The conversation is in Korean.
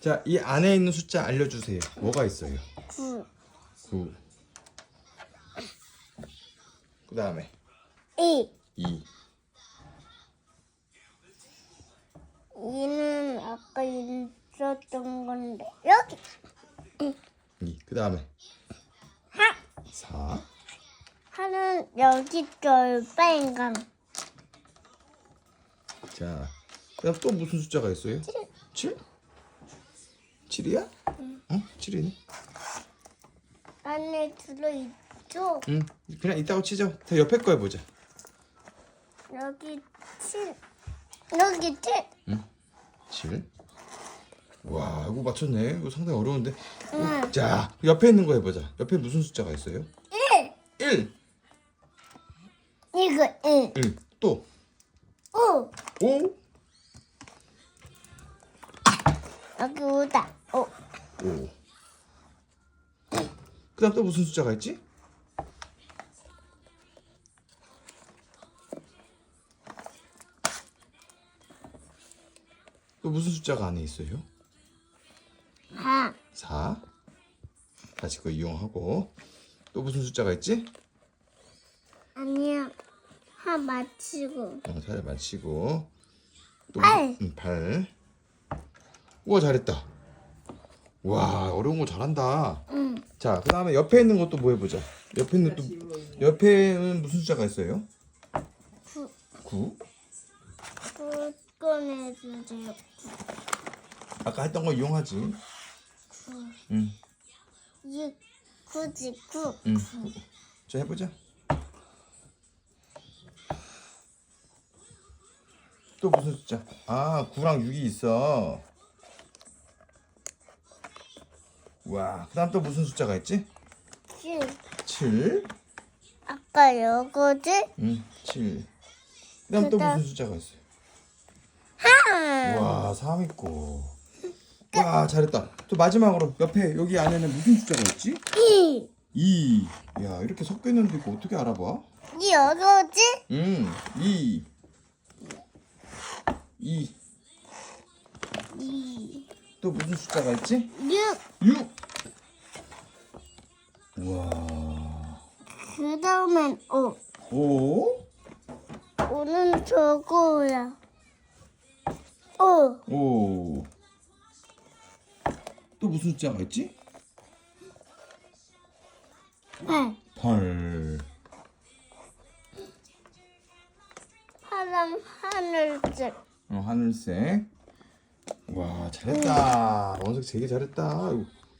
자, 이 안에 있는 숫자 알려주세요. 뭐가 있어요? 9, 9. 그 다음에 2. 2. 2는 아까 있었던 건데. 여기. 2. 그 다음에 하. 4. 하는 여기. 빨간. 자, 그 다음 또 무슨 숫자가 있어요? 7. 7 이야? 응. 7이네. 안에 들어 있죠? 응. 그냥 이따가 치죠. 자, 옆에 거 해보자. 여기 7. 여기 7. 7. 와, 이거 맞췄네. 이거 상당히 어려운데. 응. 자, 옆에 있는 거 해보자. 옆에 무슨 숫자가 있어요? 1. 1. 이거 1. 1. 또 5. 5. 여기 5다. 5. 5. 그 다음 또 무슨 숫자가 있지? 또 무슨 숫자가 안에 있어요? 4. 4. 다시 그거 이용하고. 또 무슨 숫자가 있지? 아니야. 하 맞히고. 어, 잘 맞히고. 또 팔. 응, 8. 우와, 잘했다. 와, 어려운 거 잘한다. 응. 자, 그 다음에 옆에 있는 것도 뭐 해보자. 옆에 있는 또, 옆에는 무슨 숫자가 있어요? 9. 9. 9 꺼내주세요. 아까 했던 거 이용하지. 9. 응, 6. 9지 9. 응. 자, 해보자. 또 무슨 숫자? 아, 9랑 6이 있어. 와, 그 다음 또 무슨 숫자가 있지? 7. 7. 아까 요거지? 응, 7. 그 다음 또 그다음- 무슨 숫자가 있어요? 하. 와, 3 있고. 와, 잘했다. 또 마지막으로 옆에 여기 안에는 무슨 숫자가 있지? 2. 2. 야, 이렇게 섞여 있는데 이거 어떻게 알아봐? 이 요거지? 음, 2. 2. 2. 또 무슨 숫자가 있지? 6. 6. 우와. 그 다음엔 5. 5. 5는 저거야. 5. 5. 또 무슨 숫자가 있지? 8. 8. 파란 하늘색. 어, 하늘색. 와, 잘했다. 원석 되게 잘했다.